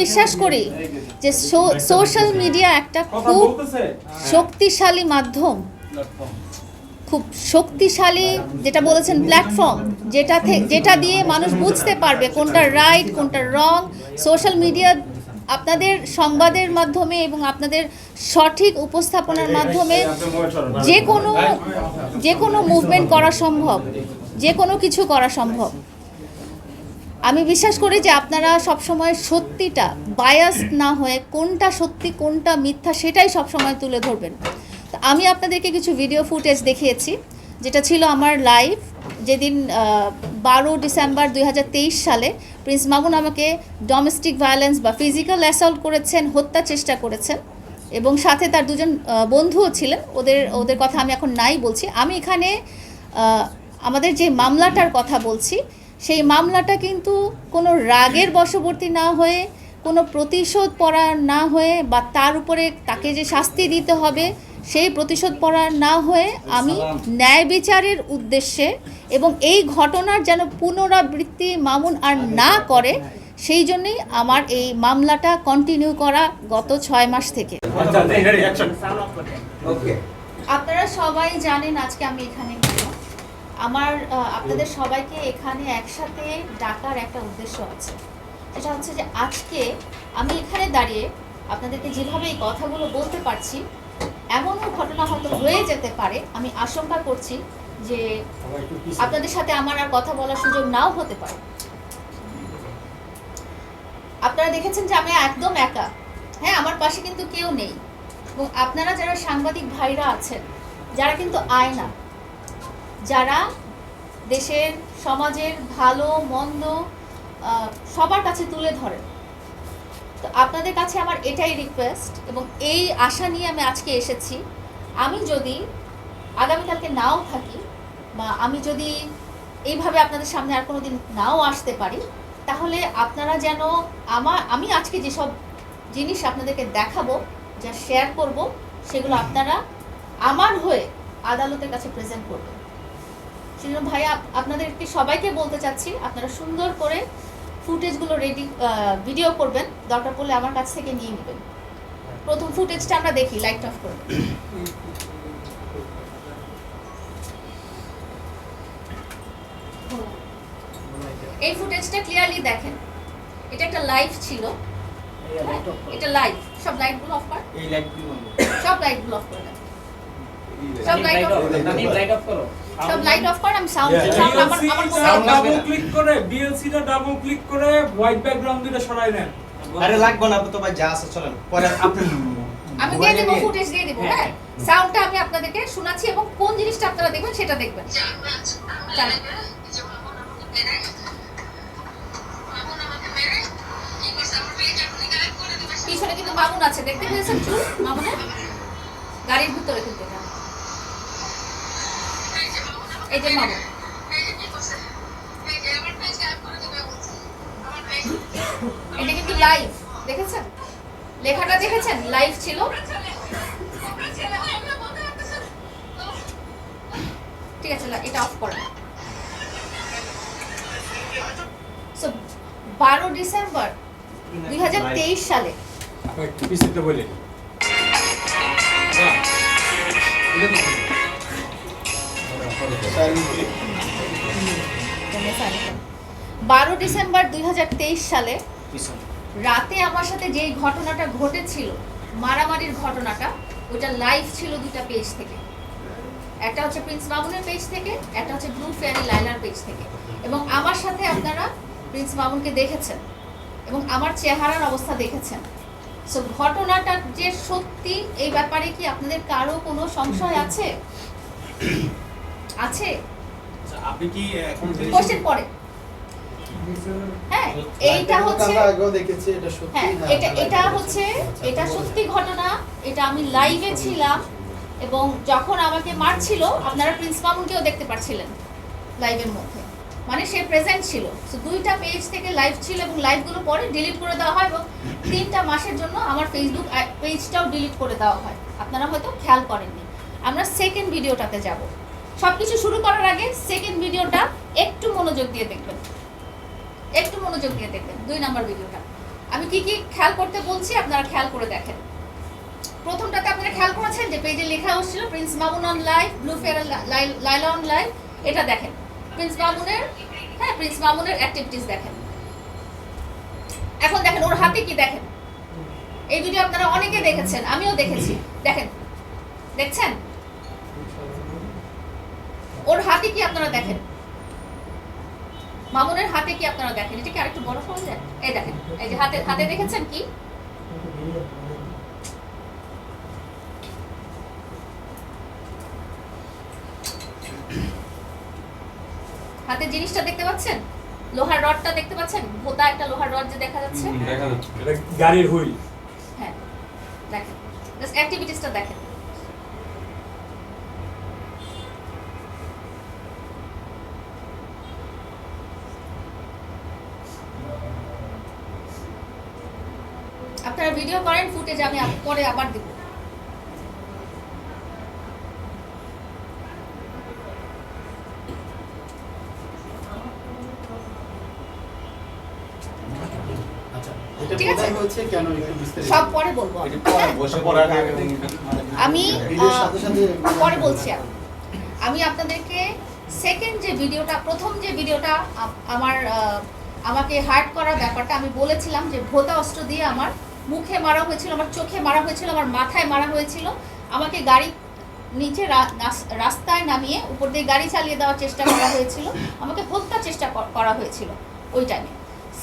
বিশ্বাস করি যে সোশ্যাল মিডিয়া একটা খুব শক্তিশালী মাধ্যম। খুব শক্তিশালী যেটা বলেছেন প্ল্যাটফর্ম যেটা যেটা দিয়ে মানুষ বুঝতে পারবে কোনটা রাইট কোনটা রং সোশ্যাল মিডিয়া আপনাদের সংবাদের মাধ্যমে এবং আপনাদের সঠিক উপস্থাপনার মাধ্যমে যে কোনো যে কোনো মুভমেন্ট করা সম্ভব যে কোনো কিছু করা সম্ভব। আমি বিশ্বাস করি যে আপনারা সবসময় সত্যিটা বায়াস না হয়ে কোনটা সত্যি কোনটা মিথ্যা সেটাই সবসময় তুলে ধরবেন। তো আমি আপনাদেরকে কিছু ভিডিও ফুটেজ দেখিয়েছি যেটা ছিল আমার লাইভ যেদিন বারো ডিসেম্বর দুই হাজার তেইশ সালে প্রিন্স মামুন আমাকে ডোমেস্টিক ভায়োলেন্স বা ফিজিক্যাল অ্যাসল্ট করেছেন হত্যা চেষ্টা করেছেন এবং সাথে তার দুজন বন্ধুও ছিলেন। ওদের ওদের কথা আমি এখন নাই বলছি। আমি এখানে আমাদের যে মামলাটার কথা বলছি সেই মামলাটা কিন্তু কোনো রাগের বশবর্তী না হয়ে কোনো প্রতিশোধ পড়া না হয়ে বা তার উপরে তাকে যে শাস্তি দিতে হবে সেই প্রতিশোধ পড়া না হয়ে আমি ন্যায় বিচারের উদ্দেশ্যে এবং এই ঘটনার যেন পুনরাবৃত্তি মামুন আর না করে সেই জন্যই আমার এই মামলাটা কন্টিনিউ করা গত ছয় মাস থেকে। আপনারা সবাই জানেন আজকে আমি এখানে আমার আপনাদের সবাইকে এখানে একসাথে ডাকার একটা উদ্দেশ্য আছে। সেটা হচ্ছে যে আজকে আমি এখানে দাঁড়িয়ে আপনাদেরকে যেভাবে এই কথাগুলো বলতে পারছি, এমনও ঘটনা হয়তো হয়ে যেতে পারে। আমি আশঙ্কা করছি যে আপনাদের সাথে আমার আর কথা বলার সুযোগ নাও হতে পারে। আপনারা দেখেছেন যে আমি একদম একা। হ্যাঁ আমার পাশে কিন্তু কেউ নেই। এবং আপনারা যারা সাংবাদিক ভাইরা আছেন, যারা কিন্তু আয়না যারা দেশের, সমাজের ভালো, মন্দ সবার কাছে তুলে ধরেন। তো আপনাদের কাছে আমার এটাই রিকোয়েস্ট এবং এই আশা নিয়ে আমি আজকে এসেছি। আমি যদি আগামীকালকে নাও থাকি বা আমি যদি এইভাবে আপনাদের সামনে আর কোনো দিন নাও আসতে পারি, তাহলে আপনারা যেন আমার আমি আজকে যেসব জিনিস আপনাদেরকে দেখাবো, যা শেয়ার করব, সেগুলো আপনারা আমার হয়ে আদালতের কাছে প্রেজেন্ট করবেন। সেজন্য ভাই আপ- আপনাদেরকে সবাইকে বলতে চাচ্ছি আপনারা সুন্দর করে ফুটেজগুলো রেডি ভিডিও করবেন দরকার পড়লে আমার কাছ থেকে নিয়ে নেবেন। প্রথম ফুটেজটা আমরা দেখি লাইট অফ করবেন এই ফুটেজটা ক্লিয়ারলি দেখেন এটা একটা লাইভ ছিল। এটা লাইভ সব লাইটগুলো অফ কর। এই লাইটগুলো সব লাইটগুলো অফ করে সব লাইট অফ করো। সব লাইট অফ কর আমি সাউন্ড আমার আমার ডাবল ক্লিক করে বিএলসি টা ডাবল ক্লিক করে হোয়াইট ব্যাকগ্রাউন্ড দিটা সরাই নেন। আরে লাগবে না তো ভাই যা আছে চলেন। পরে আপনি আমি দিয়ে দেবো ফুটেজ দিয়ে দেবো হ্যাঁ, হ্যাঁ? সাউন্ডটা আমি আপনাদেরকে শোনাচ্ছি এবং কোন জিনিসটা আপনারা দেখবেন সেটা দেখবেন। পিছনে কিন্তু মামুন আছে দেখতে পেয়েছেন চুল মামুনের? গাড়ির ভিতরে কিন্তু এটা। এই যে মামুন এটা কিন্তু লাইভ দেখেছেন? লেখাটা দেখেছেন? লাইভ ছিল। ঠিক আছে এটা অফ করেন সো বারো ডিসেম্বর দুই হাজার তেইশ সালে। বলে বারো ডিসেম্বর দুই হাজার তেইশ সালে রাতে আমার সাথে যেই ঘটনাটা ঘটেছিল মারামারির ঘটনাটা ওটা লাইভ ছিল দুটা পেজ থেকে। একটা হচ্ছে প্রিন্স মামুনের পেজ থেকে একটা হচ্ছে ব্লু ফেয়ারি লাইলার পেজ থেকে। এবং আমার সাথে আপনারা প্রিন্স মামুনকে দেখেছেন এবং আমার চেহারার অবস্থা দেখেছেন। সো ঘটনাটা যে সত্যি এই ব্যাপারে কি আপনাদের কারও কোনো সংশয় আছে? আছে? আপনি কি এখন কোশ্চেন পরে। হ্যাঁ এইটা হচ্ছে দেখেছি এটা সত্যি হ্যাঁ হ্যাঁ, এটা এটা হচ্ছে এটা সত্যি ঘটনা এটা আমি লাইভে ছিলাম এবং যখন আমাকে মারছিল আপনারা প্রিন্স মামুনকেও দেখতে পাচ্ছিলেন লাইভের মধ্যে। মানে সে প্রেজেন্ট ছিল। তো দুইটা পেজ থেকে লাইভ ছিল এবং লাইভগুলো পরে ডিলিট করে দেওয়া হয় এবং তিনটা মাসের জন্য আমার ফেসবুক পেজটাও ডিলিট করে দেওয়া হয়। আপনারা হয়তো খেয়াল করেননি। আমরা সেকেন্ড ভিডিওটাতে যাব। সব কিছু শুরু করার আগে সেকেন্ড ভিডিওটা একটু মনোযোগ দিয়ে দেখবেন। একটু মনোযোগ দিয়ে দেখবেন, দুই নাম্বার ভিডিওটা আমি কি কি খেয়াল করতে বলছি আপনারা খেয়াল করে দেখেন। প্রথমটাতে আপনারা খেয়াল করেছেন যে পেজে লেখা হচ্ছিল Prince Mamun on live blue fair Laila on live এটা দেখেন। প্রিন্স মামুনের হ্যাঁ প্রিন্স মামুনের অ্যাক্টিভিটিস দেখেন। এখন দেখেন ওর হাতে কি দেখেন? এই ভিডিও আপনারা অনেকে দেখেছেন, আমিও দেখেছি। দেখেন, দেখছেন? ওর হাতে কি আপনারা দেখেন? মামুনের হাতে কি আপনারা দেখেন? এটা কি আরেকটু বড় করা যায় এই দেখেন এই যে হাতে হাতে দেখেছেন কি? হাতে জিনিসটা দেখতে পাচ্ছেন? লোহার রডটা দেখতে পাচ্ছেন? ভোতা একটা লোহার রড যে দেখা যাচ্ছে। দেখা যাচ্ছে। এটা গাড়ির হুইল। হ্যাঁ দেখেন। জাস্ট অ্যাক্টিভিটিসটা দেখেন। আপনারা ভিডিও করেন ফুটেজ আমি পরে আবার দিব। আচ্ছা এটা ঠিক আছে। কোথায় হচ্ছে কেন একটু বিস্তারিত? সব পরে বলব। আমি। পরে বলছি আমি। আমি আপনাদেরকে সেকেন্ড যে ভিডিওটা প্রথম যে ভিডিওটা আমার আহ, আমাকে হার্ট করার ব্যাপারটা আমি বলেছিলাম যে ভোতা অস্ত্র দিয়ে আমার মুখে মারা হয়েছিল, আমার চোখে মারা হয়েছিল, আমার মাথায় মারা হয়েছিল। আমাকে গাড়ি নিচে রাস্তায় নামিয়ে উপর দিয়ে গাড়ি চালিয়ে দেওয়ার চেষ্টা করা হয়েছিল। আমাকে হত্যার চেষ্টা কর- হয়েছিল ওই টাইমে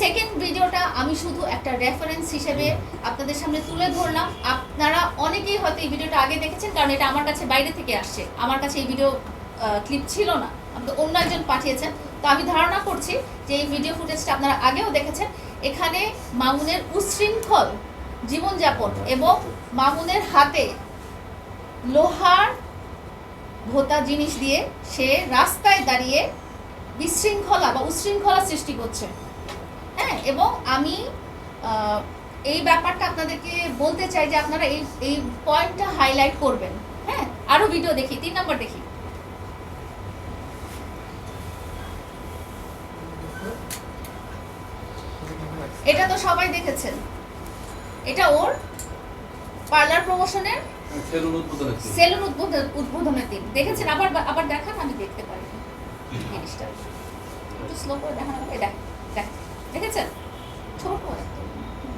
সেকেন্ড ভিডিওটা আমি শুধু একটা রেফারেন্স হিসেবে আপনাদের সামনে তুলে ধরলাম। আপনারা অনেকেই হয়তো এই ভিডিওটা আগে দেখেছেন, কারণ এটা আমার কাছে বাইরে থেকে আসছে। আমার কাছে এই ভিডিও ক্লিপ ছিল না। আমাকে অন্য একজন পাঠিয়েছেন। তো আমি ধারণা করছি যে এই ভিডিও ফুটেজটা আপনারা আগেও দেখেছেন। এখানে মামুনের উচ্ছৃঙ্খল জীবনযাপন এবং মামুনের হাতে লোহার ভোতা জিনিস দিয়ে সে রাস্তায় দাঁড়িয়ে বিশৃঙ্খলা বা উচ্ছৃঙ্খলা সৃষ্টি করছে। হ্যাঁ এবং আমি এই ব্যাপারটা আপনাদেরকে বলতে চাই যে আপনারা এই এই পয়েন্টটা হাইলাইট করবেন। হ্যাঁ আরও ভিডিও দেখি, তিন নম্বর দেখি। এটা তো সবাই দেখেছেন। এটা ওর পার্লার প্রমোশনের সেলুন উদ্বোধন উদ্বোধনের দিন। দেখেছেন? আবার আবার দেখান আমি দেখতে পারি। জিনিসটা। একটু স্লো করে দেখান আমাকে। দেখ দেখ। দেখেছেন? ছোট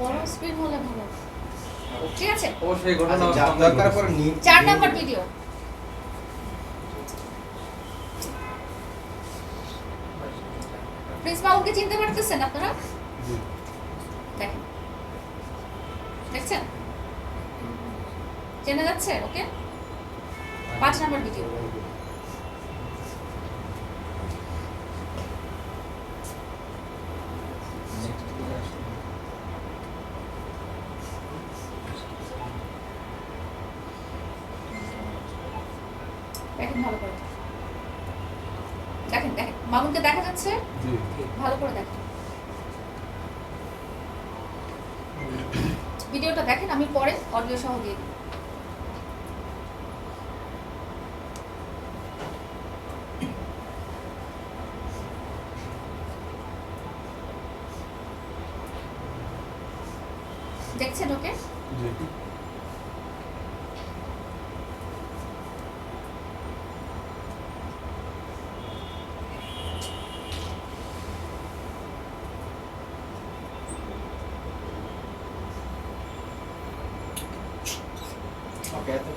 বড় স্ক্রিন হলে ভালো। ঠিক আছে? আচ্ছা, চার নাম্বার ভিডিও প্রিন্স মামুনকে চিনতে পারতেছেন আপনারা? দেখেন। দেখছেন? চেনা যাচ্ছে? ওকে? পাঁচ নাম্বার ভিডিও দেখেন ভালো করে। দেখেন দেখেন। মামুনকে দেখা যাচ্ছে? ভালো করে দেখেন। ভিডিওটা দেখেন আমি পরে অডিও সহ দিয়ে দিই। দেখছেন ওকে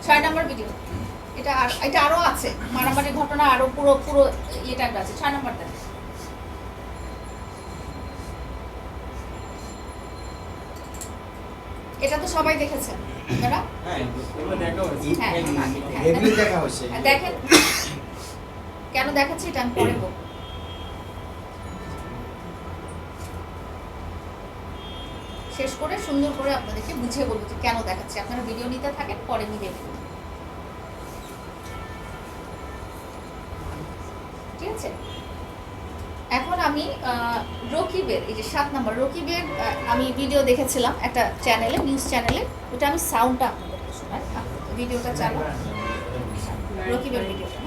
ছয় নম্বর ভিডিও এটা আর এটা আরও আছে মারামারি ঘটনা আরও পুরো পুরো ইয়ে টাইপের আছে ছয় নম্বর এটা তো সবাই দেখেছেন আপনারা হ্যাঁ হ্যাঁ, হ্যাঁ, হ্যাঁ। দেখেন কেন দেখাচ্ছি এটা আমি পরে বলব। শেষ করে সুন্দর করে আপনাদেরকে বুঝিয়ে বলব যে কেন দেখাচ্ছি। আপনারা ভিডিও নিতে থাকেন পরে মিলিয়ে নেবেন। আছে এখন আমি রকিবের, এই যে সাত নম্বর রকিবের আমি ভিডিও দেখেছিলাম একটা চ্যানেলে নিউজ চ্যানেলে ওটা আমি সাউন্ডটা শোনাই। ভিডিওটা চালু। রকিবের ভিডিওটা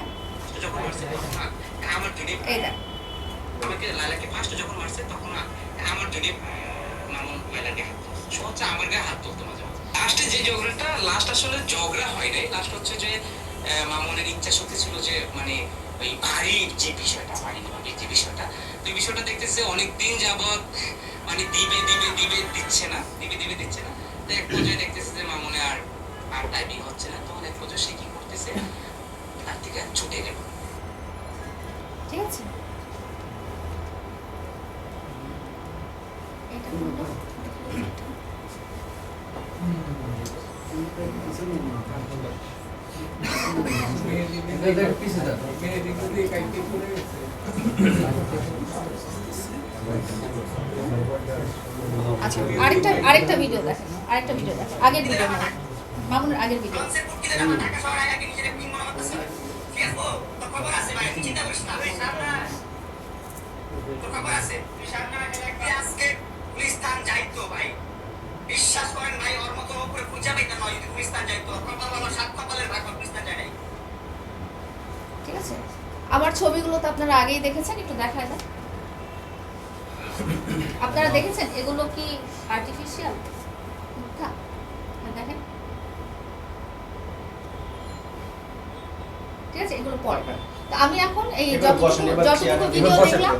যখন আমার হাত যে লাস্ট আসলে ঝগড়া হয় নাই। লাস্ট হচ্ছে যে মামুনের ইচ্ছা শক্তি ছিল যে মানে ওই বাড়ির যে বিষয়টা বাড়ির বাড়ির যে বিষয়টা তো এই বিষয়টা দেখতেছে অনেক দিন যাবত মানে দিবে দিবে দিবে দিচ্ছে না দিবে দিবে দিচ্ছে না তো এক পর্যায়ে দেখতেছে যে মামুনে আর আর টাইমিং হচ্ছে না তখন এক পর্যায়ে সে কি করতেছে তার থেকে ছুটে গেল ঠিক আছে এটা হলো- আচ্ছা আরেকটা আরেকটা ভিডিও দেখেন আরেকটা ভিডিও দেখেন আগের ভিডিও মামুনের আগের ভিডিও তোর খবর আছে, তুই না সামনে আজকে পুলিশ স্থান যাইতো, ভাই। বিশ্বাস করেন ভাই ওর মতো উপরে খুঁজা পাইতে নয় যদি পুলিশ যাইতো কপাল বাবা সাত কপালের ভাগ পুলিশ যায় নাই। ঠিক আছে। আমার ছবিগুলো তো আপনারা আগেই দেখেছেন একটু দেখায় দেন। আপনারা দেখেছেন? এগুলো কি আর্টিফিশিয়াল মিথ্যা হ্যাঁ, দেখেন। ঠিক আছে এগুলো পরে আমি এখন এই যতটুকু যতটুকু ভিডিও দেখলাম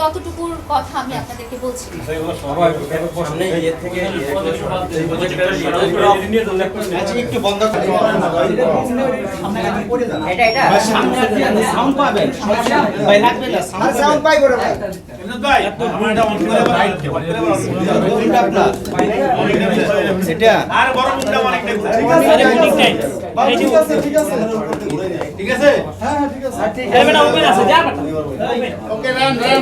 ততটুকুর কথা আমি আপনাদেরকে বলছি ইয়ে আচ্ছা একটু বন্ধ এটা এটা সাউন্ড পাবেন ভাই লাগবে না আর সাউন্ড পাই করে ভাই কোনটা আপনার এটা আর বড় মুখটা অনেক দেখো আরে মিটিং টাইম ঠিক আছে ঠিক আছে? হ্যাঁ ঠিক আছে। ক্যামেরা ওপেন আছে যা বাটা ওকে রান রান।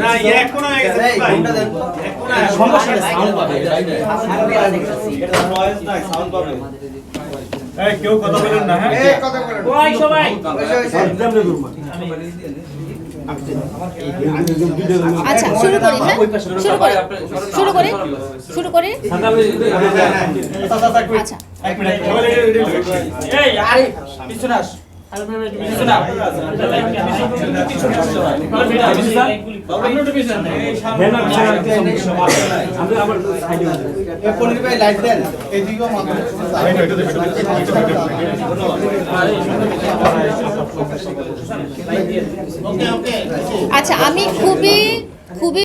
না এখন হয়ে গেছে ভাই। এক কোণা সমস্যা সমস্যা সাউন্ড পাবে এটা নয়েজ না সাউন্ড পাবে। এই কেউ কথা বলেন না হ্যাঁ? এই কথা বলেন। ওই সবাই। আচ্ছা শুরু করি হ্যাঁ? শুরু করি। শুরু করি? শুরু করি? আচ্ছা। এক মিনিট এই আরে পিছনে আস। আচ্ছা আমি খুবই খুবই